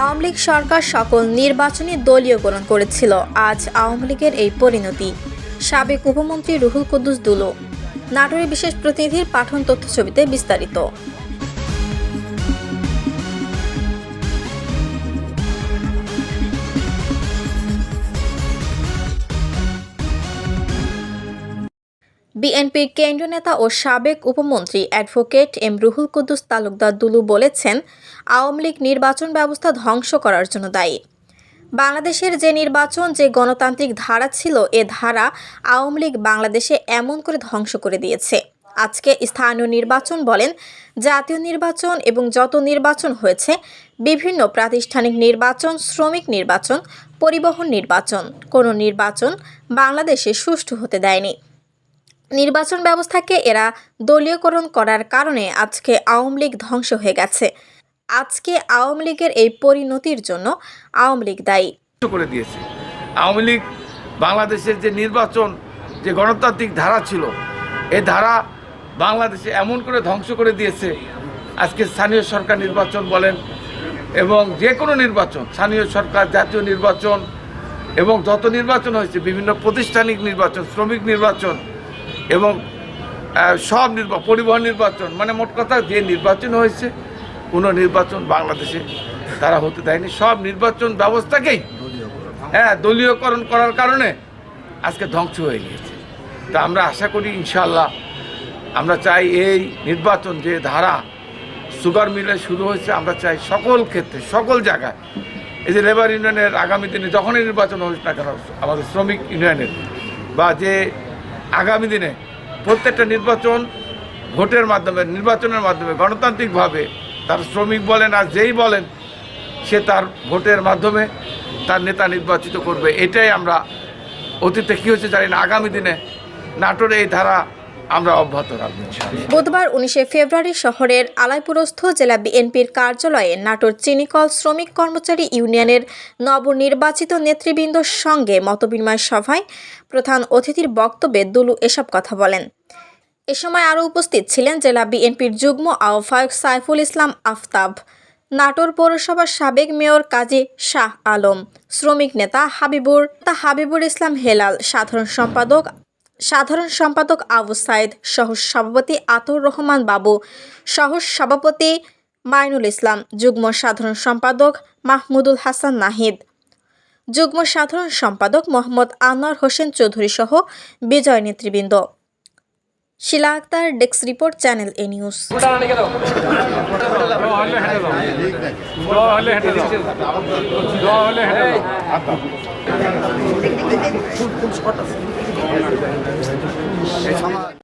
আওয়ামী লীগ সরকার সকল নির্বাচনী দলীয়করণ করেছিল। আজ আওয়ামী লীগের এই পরিণতি। সাবেক উপমন্ত্রী রুহুল কুদ্দুস দুলো। নাটোরের বিশেষ প্রতিনিধির পাঠন তথ্য ছবিতে বিস্তারিত। বিএনপির কেন্দ্রীয় নেতা ও সাবেক উপমন্ত্রী অ্যাডভোকেট এম রুহুল কুদ্দুস তালুকদার দুলু বলেছেন, আওয়ামী লীগ নির্বাচন ব্যবস্থা ধ্বংস করার জন্য দায়ী। বাংলাদেশের যে নির্বাচন, যে গণতান্ত্রিক ধারা ছিল, এ ধারা আওয়ামী লীগ বাংলাদেশে এমন করে ধ্বংস করে দিয়েছে। আজকে স্থানীয় নির্বাচন বলেন, জাতীয় নির্বাচন এবং যত নির্বাচন হয়েছে, বিভিন্ন প্রাতিষ্ঠানিক নির্বাচন, শ্রমিক নির্বাচন, পরিবহন নির্বাচন, কোনো নির্বাচন বাংলাদেশে সুষ্ঠু হতে দেয়নি। নির্বাচন ব্যবস্থাকে এরা দলীয়করণ করার কারণে আজকে আওয়ামী লীগ ধ্বংস হয়ে গেছে। আজকে আওয়ামী লীগের এই পরিণতির জন্য আওয়ামী লীগ দায়ী। করে দিয়েছে। আওয়ামী লীগ বাংলাদেশের যে নির্বাচন, যে গণতান্ত্রিক ধারা ছিল, এ ধারা বাংলাদেশে এমন করে ধ্বংস করে দিয়েছে। আজকে স্থানীয় সরকার নির্বাচন বলেন এবং যে কোনো নির্বাচন, স্থানীয় সরকার জাতীয় নির্বাচন এবং যত নির্বাচন হয়েছে, বিভিন্ন প্রাতিষ্ঠানিক নির্বাচন, শ্রমিক নির্বাচন এবং সব নির্বা, পরিবহন নির্বাচন মানে মোট কথা যে নির্বাচন হয়েছে, কোনো নির্বাচন বাংলাদেশে তারা হতে দেয়নি। সব নির্বাচন ব্যবস্থাকেই হ্যাঁ দলীয়করণ করার কারণে আজকে ধ্বংস হয়ে গিয়েছে। তা আমরা আশা করি ইনশাল্লাহ আমরা চাই এই নির্বাচন যে ধারা সুগার মিলে শুরু হয়েছে, আমরা চাই সকল ক্ষেত্রে, সকল জায়গায়, এই যে লেবার ইউনিয়নের আগামী দিনে যখনই নির্বাচন হোক না কেন, আমাদের শ্রমিক ইউনিয়নের বা যে আগামী দিনে প্রত্যেকটা নির্বাচন ভোটের মাধ্যমে, নির্বাচনের মাধ্যমে, গণতান্ত্রিকভাবে তার শ্রমিক বলেন আর যেই বলেন, সে তার ভোটের মাধ্যমে তার নেতা নির্বাচিত করবে। এটাই আমরা অতীতে কী হচ্ছে জানি না। আগামী দিনে নাটোর এই ধারা আমরা অব্যাহত রাখব বুধবার উনিশে ফেব্রুয়ারি শহরের আলাইপুরস্থ জেলা বিএনপির কার্যালয়ে নাটোর চিনিকল শ্রমিক কর্মচারী ইউনিয়নের নবনির্বাচিত নেতৃবৃন্দর সঙ্গে মতবিনিময় সভায় প্রধান অতিথির বক্তব্যে দুলু এসব কথা বলেন। এ সময় আরও উপস্থিত ছিলেন জেলা বিএনপির যুগ্ম আহ্বায়ক সাইফুল ইসলাম আফতাব, নাটোর পৌরসভার সাবেক মেয়র কাজী শাহ আলম, শ্রমিক নেতা হাবিবুর, তা হাবিবুর ইসলাম হেলাল, সাধারণ সম্পাদক সাধারণ সম্পাদক আবু সাইদ, সহ সভাপতি আতর রহমান বাবু, সহ সভাপতি মাইনুল ইসলাম, যুগ্ম সাধারণ সম্পাদক মাহমুদুল হাসান নাহিদ, যুগ্ম সাধারণ সম্পাদক মোহাম্মদ আনোয়ার হোসেন চৌধুরী সহ বিজয় নেতৃবৃন্দ। Shila Akter, desk report, channel A news. দাও হলে হেঁটে দাও